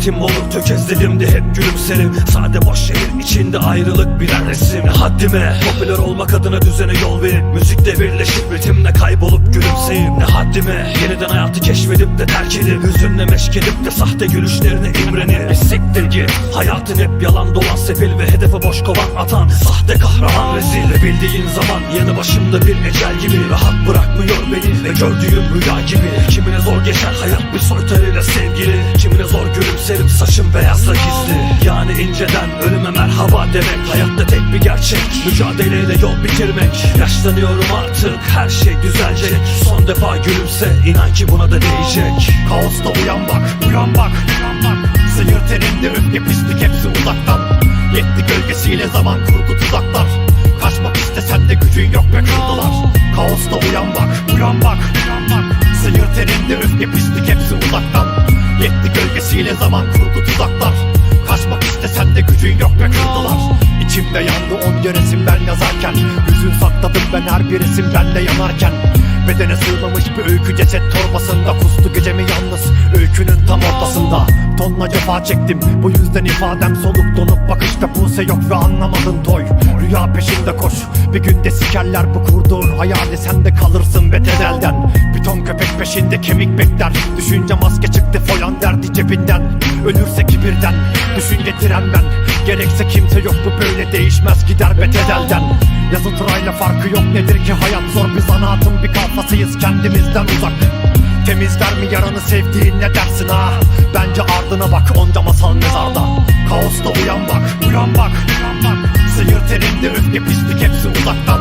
partim olur tökezledim de hep gülümserim. Sade boş şehir içinde ayrılık birer resim. Haddime popüler olmak adına düzene yol verin. Müzikle birleşip ritimle kaybolup gülümseyim Ne haddime? Yeniden hayatı keşfedip de terk edip Hüzünle meşk edip de sahte gülüşlerine imrenip. Bir siktir git hayatın hep yalan dolan sefil Ve hedefe boş kovan atan. Sahte kahraman rezil Ve bildiğin zaman yanı başımda bir ecel gibi. Rahat bırakmıyor beni ve gördüğüm rüya gibi. Kimine zor geçer hayat bir soytarıyla sevgili. Kimine demek Hayatta tek bir gerçek. Mücadeleyle yol bitirmek Yaşlanıyorum artık her şey düzelecek. Son defa gülümse inan ki buna da değecek. Kaosta uyan bak, uyan bak, uyan bak. Sıyır teninde öfke pislik hepsi uzaktan. Yetti gölgesiyle zaman kurdu tuzaklar. Kaçmak istesen de gücün yok ve kırdılar Kaosta uyan bak, uyan bak, uyan bak. Sıyır teninde öfke pislik hepsi uzaktan. Yetti gölgesiyle zaman kurdu tuzaklar. Kaçmak istesen de gücün yok ve kırdılar İçimde yandı onca resim ben yazarken. Hüzün sakladım ben her bir resim bende yanarken. Bedene sığmamış bir öykü ceset torbasında. Kustu gecemi yalnız öykünün tam ortasında. Tonla cefa çektim bu yüzden ifadem soluk. Donup bakışta buse yok ve anlamadın toy. Rüya peşinde koş bir günde sikerler bu kurduğun hayali Sen de kalırsın betedelden Bir ton köpek peşinde kemik bekler. Düşünce maske çıktı foyan derdi cebinden. Ölürse kibirden düşünce diren ben Gerekse kimse yok bu böyle değişmez. Gider betedelden Yazı turayla farkı yok. Nedir ki hayat zor? Bir zanaatın bir kafasıyız kendimizden uzak Temizler mi yaranı sevdiğin ne dersin ha? Bence ardına bak onca masal mezarda. Kaosta uyan bak uyan bak uyan bak. Sıyır terinde öfke pislik hepsi uzaktan.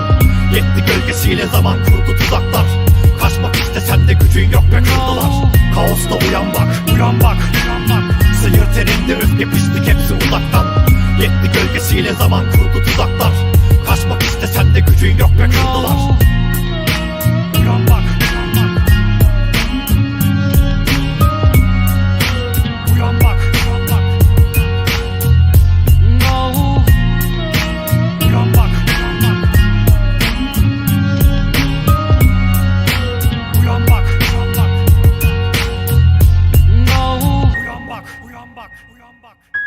Yetti gölgesiyle zaman kurdu tuzaklar. Kaçmak istesen de gücün yok ve kırdılar Kaosta uyan bak uyan bak uyan bak. Sıyır terinde öfke pislik hepsi uzaktan. Yetti gölgesiyle zaman kurdu tuzaklar Fuck.